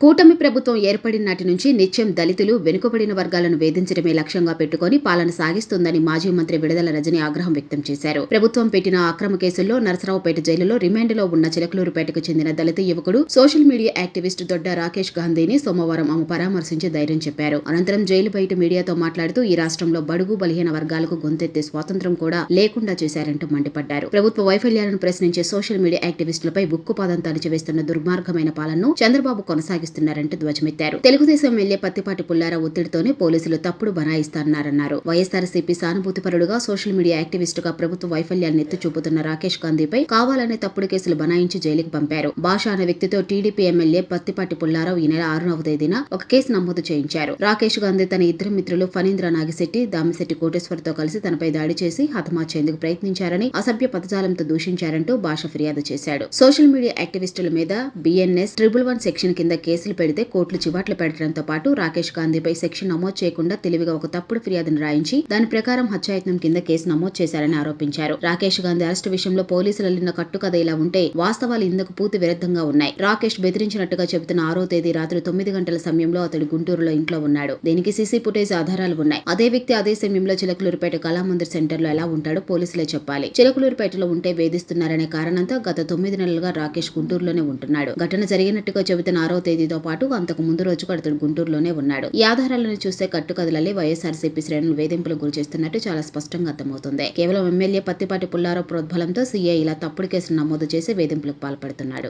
కూటమి ప్రభుత్వం ఏర్పడిన నాటి నుంచి నిత్యం దళితులు వెనుకబడిన వర్గాలను వేధించడమే లక్ష్యంగా పెట్టుకుని పాలన సాగిస్తోందని మాజీ మంత్రి విడుదల రజని ఆగ్రహం వ్యక్తం చేశారు. ప్రభుత్వం పెట్టిన అక్రమ కేసుల్లో నరసరావుపేట జైలులో రిమాండ్లో ఉన్న చిలకలూరుపేటకు చెందిన దళిత యువకుడు social media activist Dodda Rakesh గాంధీని సోమవారం ఆమె పరామర్శించి ధైర్యం చెప్పారు. అనంతరం జైలు బయట మీడియాతో మాట్లాడుతూ ఈ రాష్ట్రంలో బడుగు బలహీన వర్గాలకు గొంతెత్తే స్వాతంత్రం కూడా లేకుండా చేశారంటూ మండిపడ్డారు. ప్రభుత్వ వైఫల్యాలను ప్రశ్నించే సోషల్ మీడియా యాక్టివిస్టులపై ఉక్కుపాదం తలచివేస్తున్న దుర్మార్గమైన పాలనను చంద్రబాబు కొనసాగి కొనసాగిస్తున్నారంటూ ధ్వజమెత్తారు. తెలుగుదేశం ఎమ్మెల్యే పత్తిపాటి పుల్లారా ఒత్తిడితోనే పోలీసులు తప్పుడు బనాయిస్తారన్నారన్నారు. వైఎస్ఆర్సీపీ సానుభూతిపరుడుగా సోషల్ మీడియా యాక్టివిస్టుగా ప్రభుత్వ వైఫల్యాన్ని ఎత్తి చూపుతున్న రాకేష్ గాంధీపై కావాలనే తప్పుడు కేసులు బనాయించి జైలుకు పంపారు. భాష అనే వ్యక్తితో టీడీపీ ఎమ్మెల్యే పత్తిపాటి పుల్లారావు ఈ నెల ఆరునవ తేదీన ఒక కేసు నమోదు చేయించారు. రాకేష్ గాంధీ తన ఇద్దరు మిత్రులు ఫణీంద్ర నాగిశెట్టి దామిశెట్టి కోటేశ్వర్తో కలిసి తనపై దాడి చేసి హతమార్చేందుకు ప్రయత్నించారని అసభ్య పదజాలంతో దూషించారంటూ భాష ఫిర్యాదు చేశాడు. సోషల్ మీడియా యాక్టివిస్టుల మీద బిఎన్ఎస్ ట్రిపుల్ వన్ సెక్షన్ కింద కేసు కేసులు పెడితే కోర్టులు చివాట్లు పెట్టడంతో పాటు రాకేష్ గాంధీపై సెక్షన్ నమోదు చేయకుండా తెలివిగా ఒక తప్పుడు ఫిర్యాదును రాయించి దాని ప్రకారం హత్యాయత్నం కింద కేసు నమోదు చేశారని ఆరోపించారు. రాకేష్ గాంధీ అరెస్టు విషయంలో పోలీసులు నిన్న కట్టుకథ ఇలా ఉంటే వాస్తవాలు ఇందుకు పూర్తి విరుద్ధంగా ఉన్నాయి. రాకేష్ బెదిరించినట్టుగా చెబుతున్న ఆరో తేదీ రాత్రి తొమ్మిది గంటల సమయంలో అతడు గుంటూరులో ఇంట్లో ఉన్నాడు. దీనికి సీసీ ఫుటేజ్ ఆధారాలు ఉన్నాయి. అదే వ్యక్తి అదే సమయంలో చిలకలూరుపేట కళామందిర్ సెంటర్లో ఎలా ఉంటాడో పోలీసులే చెప్పాలి. చిలకలూరుపేటలో ఉంటే వేధిస్తున్నారనే కారణంతో గత తొమ్మిది నెలలుగా రాకేష్ గుంటూరులోనే ఉంటున్నాడు. ఘటన జరిగినట్టుగా చెబుతున్న ఆరో తేదీతో పాటు అంతకు ముందు రోజు అతడు గుంటూరులోనే ఉన్నాడు. ఈ ఆధారాలను చూస్తే కట్టుకథలల్లే వైఎస్ఆర్సీపీ శ్రేణులు వేధింపులకు గురి చేస్తున్నట్టు చాలా స్పష్టంగా అర్థమవుతుంది. కేవలం ఎమ్మెల్యే పత్తిపాటి పుల్లారావు ప్రోద్బలంతో సీఐ ఇలా తప్పుడు కేసులు నమోదు చేసి వేధింపులకు పాల్పడుతున్నాడు.